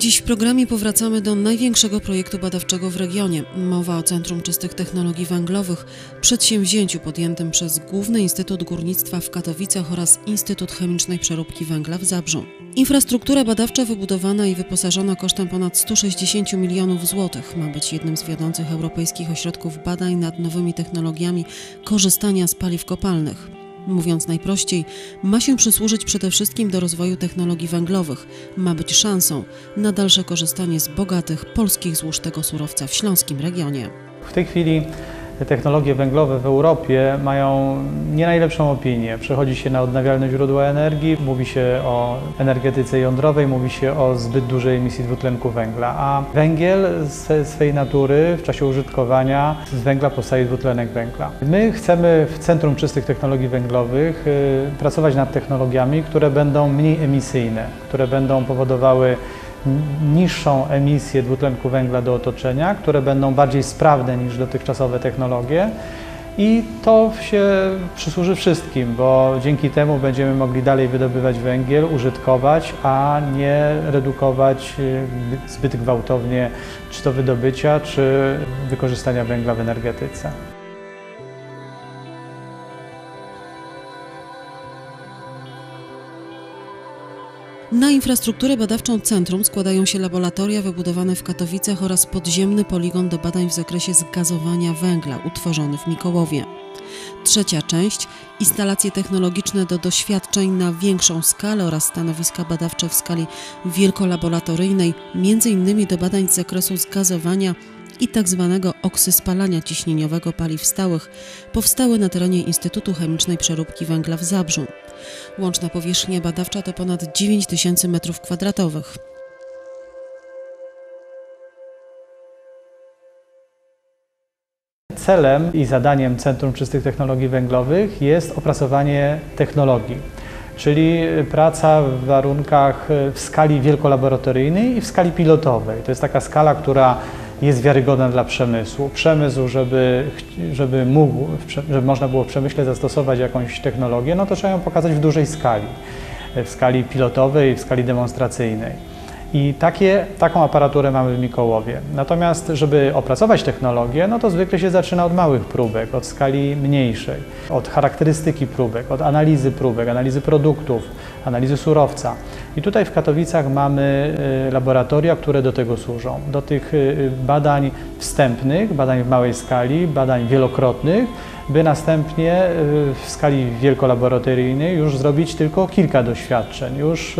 Dziś w programie powracamy do największego projektu badawczego w regionie. Mowa o Centrum Czystych Technologii Węglowych, przedsięwzięciu podjętym przez Główny Instytut Górnictwa w Katowicach oraz Instytut Chemicznej Przeróbki Węgla w Zabrzu. Infrastruktura badawcza wybudowana i wyposażona kosztem ponad 160 milionów złotych ma być jednym z wiodących europejskich ośrodków badań nad nowymi technologiami korzystania z paliw kopalnych. Mówiąc najprościej, ma się przysłużyć przede wszystkim do rozwoju technologii węglowych, ma być szansą na dalsze korzystanie z bogatych polskich złóż tego surowca w śląskim regionie. W tej chwili technologie węglowe w Europie mają nie najlepszą opinię. Przechodzi się na odnawialne źródła energii, mówi się o energetyce jądrowej, mówi się o zbyt dużej emisji dwutlenku węgla, a węgiel ze swej natury w czasie użytkowania z węgla powstaje dwutlenek węgla. My chcemy w Centrum Czystych Technologii Węglowych y, pracować nad technologiami, które będą mniej emisyjne, które będą powodowały niższą emisję dwutlenku węgla do otoczenia, które będą bardziej sprawne niż dotychczasowe technologie. I to się przysłuży wszystkim, bo dzięki temu będziemy mogli dalej wydobywać węgiel, użytkować, a nie redukować y, zbyt gwałtownie czy to wydobycia, czy wykorzystania węgla w energetyce. Na infrastrukturę badawczą centrum składają się laboratoria wybudowane w Katowicach oraz podziemny poligon do badań w zakresie zgazowania węgla utworzony w Mikołowie. Trzecia część instalacje technologiczne do doświadczeń na większą skalę oraz stanowiska badawcze w skali wielkolaboratoryjnej, m.in. do badań z zakresu zgazowania i tzw. oksyspalania ciśnieniowego paliw stałych, powstały na terenie Instytutu Chemicznej Przeróbki Węgla w Zabrzu. Łączna powierzchnia badawcza to ponad 9 tysięcy m2. Celem i zadaniem Centrum Czystych Technologii Węglowych jest opracowanie technologii, czyli praca w warunkach w skali wielkolaboratoryjnej i w skali pilotowej. To jest taka skala, która jest wiarygodna dla przemysłu. Przemysł, żeby, żeby mógł, żeby można było w przemyśle zastosować jakąś technologię, no to trzeba ją pokazać w dużej skali, w skali pilotowej, w skali demonstracyjnej. I takie, taką aparaturę mamy w Mikołowie. Natomiast, żeby opracować technologię, no to zwykle się zaczyna od małych próbek, od skali mniejszej, od charakterystyki próbek, od analizy próbek, analizy produktów, analizy surowca. I tutaj w Katowicach mamy y, laboratoria, które do tego służą. Do tych y, badań wstępnych, badań w małej skali, badań wielokrotnych, by następnie y, w skali wielkolaboratoryjnej już zrobić tylko kilka doświadczeń, już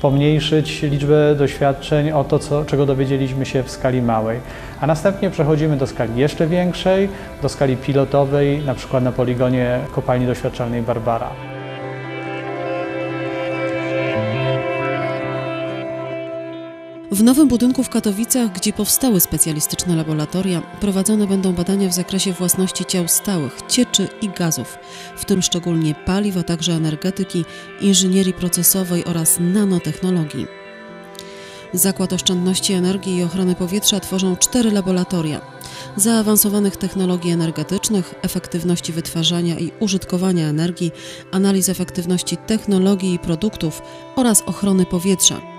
pomniejszyć liczbę doświadczeń o to, co, czego dowiedzieliśmy się w skali małej. A następnie przechodzimy do skali jeszcze większej, do skali pilotowej, na przykład na poligonie kopalni doświadczalnej Barbara. W nowym budynku w Katowicach, gdzie powstały specjalistyczne laboratoria, prowadzone będą badania w zakresie własności ciał stałych, cieczy i gazów, w tym szczególnie paliw, a także energetyki, inżynierii procesowej oraz nanotechnologii. Zakład Oszczędności Energii i Ochrony Powietrza tworzą cztery laboratoria zaawansowanych technologii energetycznych, efektywności wytwarzania i użytkowania energii, analiz efektywności technologii i produktów oraz ochrony powietrza.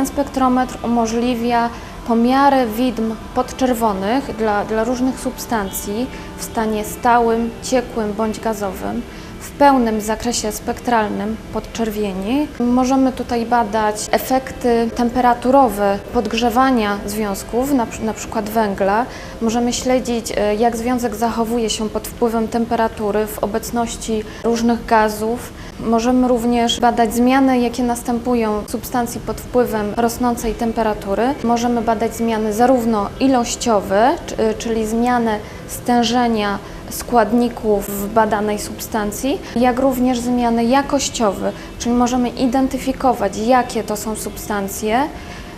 Ten spektrometr umożliwia pomiary widm podczerwonych dla, dla różnych substancji w stanie stałym, ciekłym bądź gazowym w pełnym zakresie spektralnym podczerwieni. Możemy tutaj badać efekty temperaturowe podgrzewania związków, na, na przykład węgla. Możemy śledzić, e, jak związek zachowuje się pod wpływem temperatury w obecności różnych gazów. Możemy również badać zmiany, jakie następują w substancji pod wpływem rosnącej temperatury. Możemy badać zmiany zarówno ilościowe, czyli zmiany stężenia składników w badanej substancji, jak również zmiany jakościowe, czyli możemy identyfikować, jakie to są substancje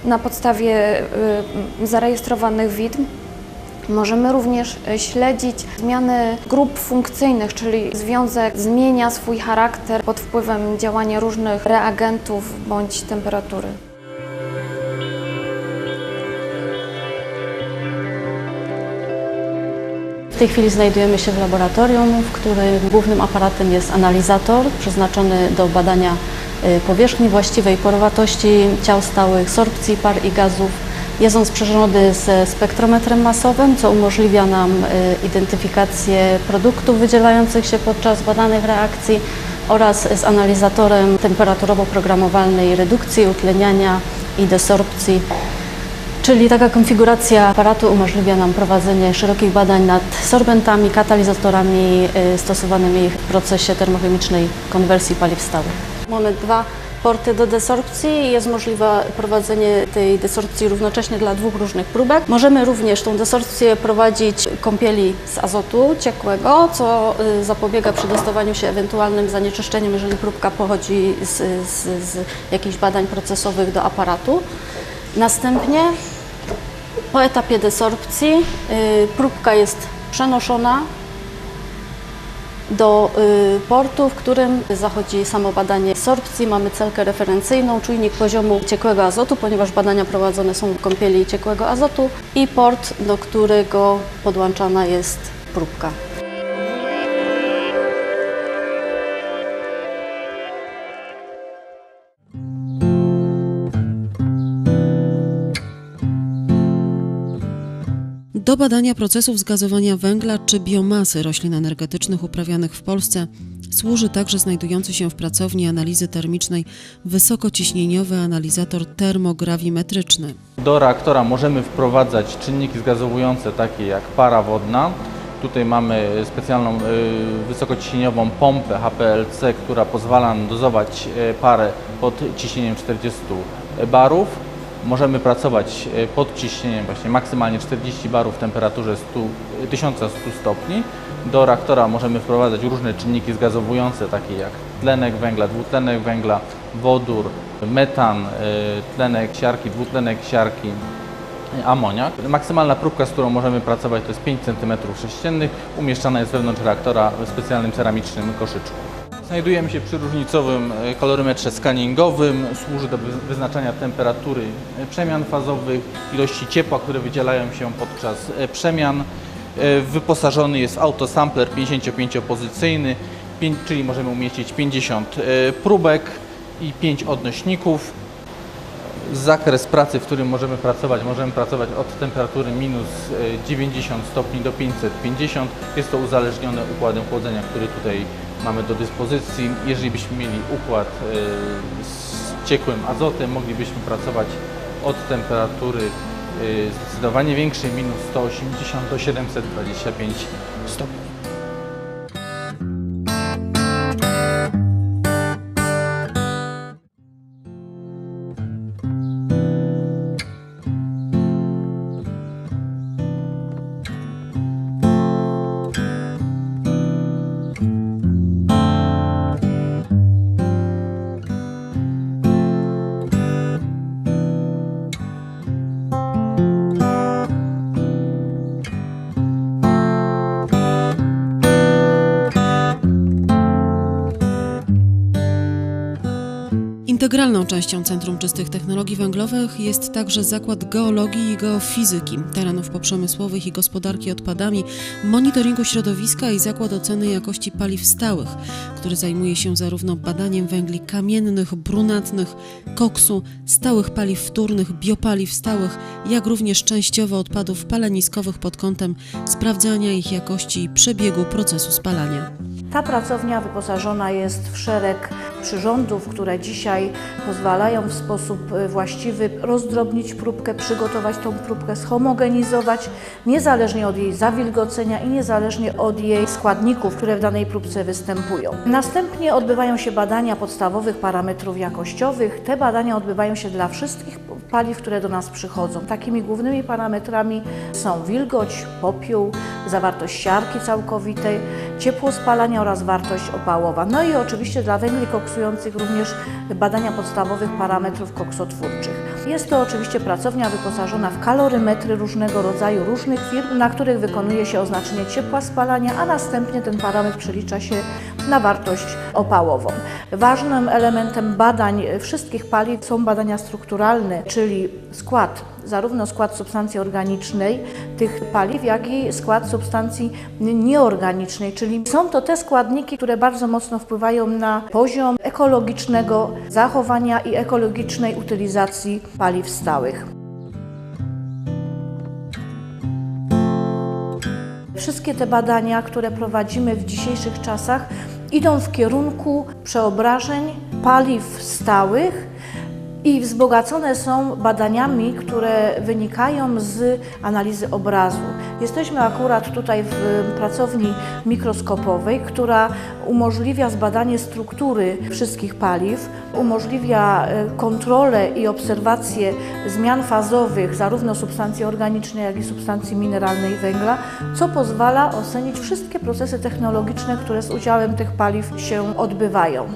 na podstawie y, zarejestrowanych widm. Możemy również śledzić zmiany grup funkcyjnych, czyli związek zmienia swój charakter pod wpływem działania różnych reagentów bądź temperatury. W tej chwili znajdujemy się w laboratorium, w którym głównym aparatem jest analizator przeznaczony do badania y, powierzchni właściwej porowatości ciał stałych, sorpcji par i gazów. Jest on sprzężony ze spektrometrem masowym, co umożliwia nam y, identyfikację produktów wydzielających się podczas badanych reakcji oraz z analizatorem temperaturowo-programowalnej redukcji, utleniania i desorpcji. Czyli taka konfiguracja aparatu umożliwia nam prowadzenie szerokich badań nad sorbentami, katalizatorami y, stosowanymi w procesie termochemicznej konwersji paliw stałych. Mamy dwa porty do desorpcji jest możliwe prowadzenie tej desorpcji równocześnie dla dwóch różnych próbek. Możemy również tą desorpcję prowadzić kąpieli z azotu ciekłego, co y, zapobiega przedostawaniu się ewentualnym zanieczyszczeniem, jeżeli próbka pochodzi z, z, z jakichś badań procesowych do aparatu. Następnie po etapie desorpcji y, próbka jest przenoszona do y, portu, w którym zachodzi samo badanie sorpcji. Mamy celkę referencyjną, czujnik poziomu ciekłego azotu, ponieważ badania prowadzone są w kąpieli ciekłego azotu i port, do którego podłączana jest próbka. Do badania procesów zgazowania węgla czy biomasy roślin energetycznych uprawianych w Polsce służy także znajdujący się w pracowni analizy termicznej wysokociśnieniowy analizator termograwimetryczny. Do reaktora możemy wprowadzać czynniki zgazowujące takie jak para wodna. Tutaj mamy specjalną y, wysokociśnieniową pompę HPLC, która pozwala nam dozować y, parę pod ciśnieniem 40 barów. Możemy pracować y, pod ciśnieniem właśnie maksymalnie 40 barów w temperaturze 100, 1100 stopni. Do reaktora możemy wprowadzać różne czynniki zgazowujące takie jak tlenek węgla, dwutlenek węgla, wodór, metan, y, tlenek siarki, dwutlenek siarki, amoniak. Maksymalna próbka, z którą możemy pracować to jest 5 cm3, umieszczana jest wewnątrz reaktora w specjalnym ceramicznym koszyczku. Znajdujemy się przy różnicowym e, kalorymetrze skanningowym. Służy do wy- wyznaczania temperatury e, przemian fazowych, ilości ciepła, które wydzielają się podczas e, przemian. Wyposażony jest autosampler 55-pozycyjny, pię- czyli możemy umieścić 50 e, próbek i 5 odnośników. Zakres pracy, w którym możemy pracować, możemy pracować od temperatury minus e, 90 stopni do 550. Jest to uzależnione układem chłodzenia, który tutaj mamy do dyspozycji. Jeżeli byśmy mieli układ e, z ciekłym azotem, moglibyśmy pracować od temperatury e, zdecydowanie większej, minus 180 do 725 stopni. Integralną częścią Centrum Czystych Technologii Węglowych jest także Zakład Geologii i Geofizyki, terenów poprzemysłowych i gospodarki odpadami, monitoringu środowiska i Zakład Oceny Jakości Paliw Stałych, który zajmuje się zarówno badaniem węgli kamiennych, brunatnych, koksu, stałych paliw wtórnych, biopaliw stałych, jak również częściowo odpadów paleniskowych pod kątem sprawdzania ich jakości i przebiegu procesu spalania. Ta pracownia wyposażona jest w szereg przyrządów, które dzisiaj pozwalają w sposób e, właściwy rozdrobnić próbkę, przygotować tą próbkę, schomogenizować, niezależnie od jej zawilgocenia i niezależnie od jej składników, które w danej próbce występują. Następnie odbywają się badania podstawowych parametrów jakościowych. Te badania odbywają się dla wszystkich paliw, które do nas przychodzą. Takimi głównymi parametrami są wilgoć, popiół, zawartość siarki całkowitej, ciepło spalania oraz wartość opałowa. No i oczywiście dla węgli koksujących również badania podstawowych parametrów koksotwórczych. Jest to oczywiście pracownia wyposażona w kalorymetry różnego rodzaju, różnych firm, na których wykonuje się oznaczenie ciepła spalania, a następnie ten parametr przelicza się na wartość opałową. Ważnym elementem badań wszystkich paliw są badania strukturalne, czyli skład zarówno skład substancji organicznej tych paliw, jak i skład substancji nieorganicznej, czyli są to te składniki, które bardzo mocno wpływają na poziom ekologicznego zachowania i ekologicznej utylizacji paliw stałych. Wszystkie te badania, które prowadzimy w dzisiejszych czasach, idą w kierunku przeobrażeń paliw stałych i wzbogacone są badaniami, które wynikają z analizy obrazu. Jesteśmy akurat tutaj w pracowni mikroskopowej, która umożliwia zbadanie struktury wszystkich paliw, umożliwia e, kontrolę i obserwację zmian fazowych zarówno substancji organicznej, jak i substancji mineralnej węgla, co pozwala ocenić wszystkie procesy technologiczne, które z udziałem tych paliw się odbywają.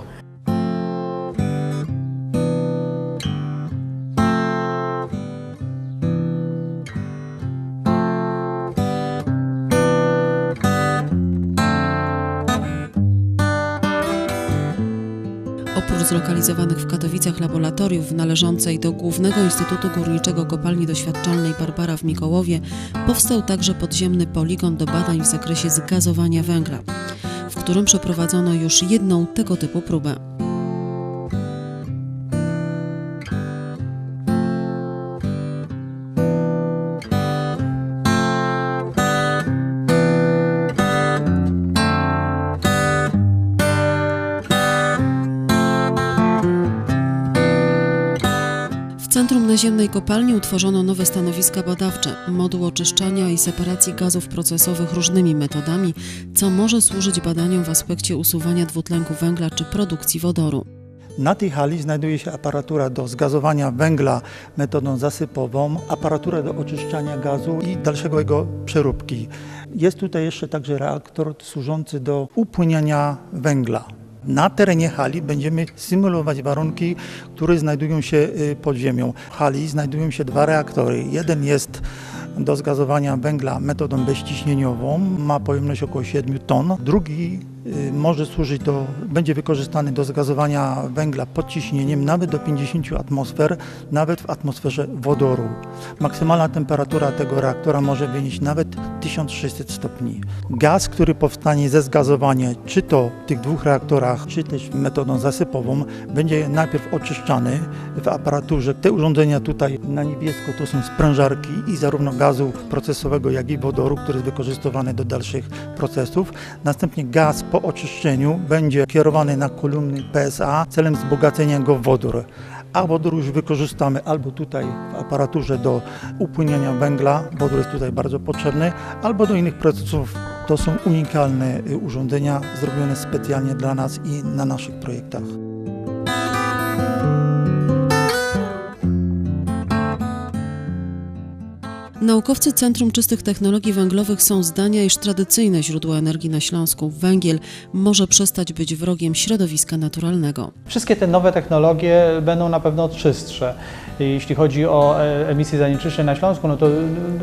Zlokalizowanych w Katowicach laboratoriów należącej do Głównego Instytutu Górniczego Kopalni Doświadczalnej Barbara w Mikołowie powstał także podziemny poligon do badań w zakresie zgazowania węgla, w którym przeprowadzono już jedną tego typu próbę. Naziemnej kopalni utworzono nowe stanowiska badawcze, moduł oczyszczania i separacji gazów procesowych różnymi metodami, co może służyć badaniom w aspekcie usuwania dwutlenku węgla czy produkcji wodoru. Na tej hali znajduje się aparatura do zgazowania węgla metodą zasypową, aparatura do oczyszczania gazu i dalszego jego przeróbki. Jest tutaj jeszcze także reaktor służący do upłyniania węgla. Na terenie hali będziemy symulować warunki, które znajdują się y, pod ziemią. W hali znajdują się dwa reaktory. Jeden jest do zgazowania węgla metodą bezciśnieniową, ma pojemność około 7 ton. Drugi może służyć do, będzie wykorzystany do zgazowania węgla pod ciśnieniem nawet do 50 atmosfer, nawet w atmosferze wodoru. Maksymalna temperatura tego reaktora może wynieść nawet 1600 stopni. Gaz, który powstanie ze zgazowania, czy to w tych dwóch reaktorach, czy też metodą zasypową, będzie najpierw oczyszczany w aparaturze. Te urządzenia tutaj na niebiesko to są sprężarki i zarówno gazu procesowego, jak i wodoru, który jest wykorzystywany do dalszych procesów. Następnie gaz po oczyszczeniu będzie kierowany na kolumny PSA celem wzbogacenia go w wodór. A wodór już wykorzystamy albo tutaj w aparaturze do upłyniania węgla, wodór jest tutaj bardzo potrzebny, albo do innych procesów. To są unikalne y, urządzenia zrobione specjalnie dla nas i na naszych projektach. Naukowcy Centrum Czystych Technologii Węglowych są zdania, iż tradycyjne źródło energii na Śląsku, węgiel, może przestać być wrogiem środowiska naturalnego. Wszystkie te nowe technologie będą na pewno czystsze. Jeśli chodzi o e, emisję zanieczyszczeń na Śląsku, no to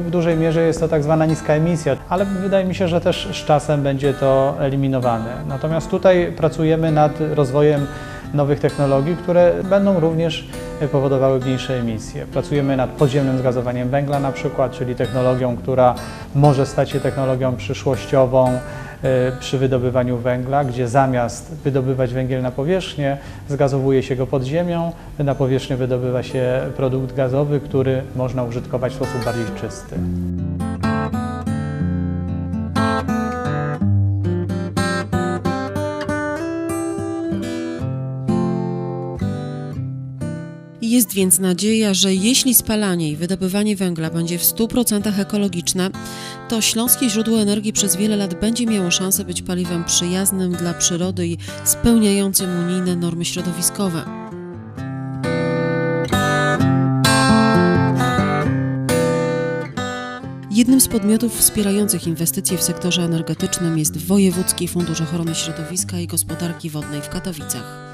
w dużej mierze jest to tak zwana niska emisja, ale wydaje mi się, że też z czasem będzie to eliminowane. Natomiast tutaj pracujemy nad rozwojem nowych technologii, które będą również powodowały mniejsze emisje. Pracujemy nad podziemnym zgazowaniem węgla na przykład, czyli technologią, która może stać się technologią przyszłościową e, przy wydobywaniu węgla, gdzie zamiast wydobywać węgiel na powierzchnię, zgazowuje się go pod ziemią, na powierzchnię wydobywa się produkt gazowy, który można użytkować w sposób bardziej czysty. Jest więc nadzieja, że jeśli spalanie i wydobywanie węgla będzie w 100% ekologiczne, to śląskie źródło energii przez wiele lat będzie miało szansę być paliwem przyjaznym dla przyrody i spełniającym unijne normy środowiskowe. Jednym z podmiotów wspierających inwestycje w sektorze energetycznym jest Wojewódzki Fundusz Ochrony Środowiska i Gospodarki Wodnej w Katowicach.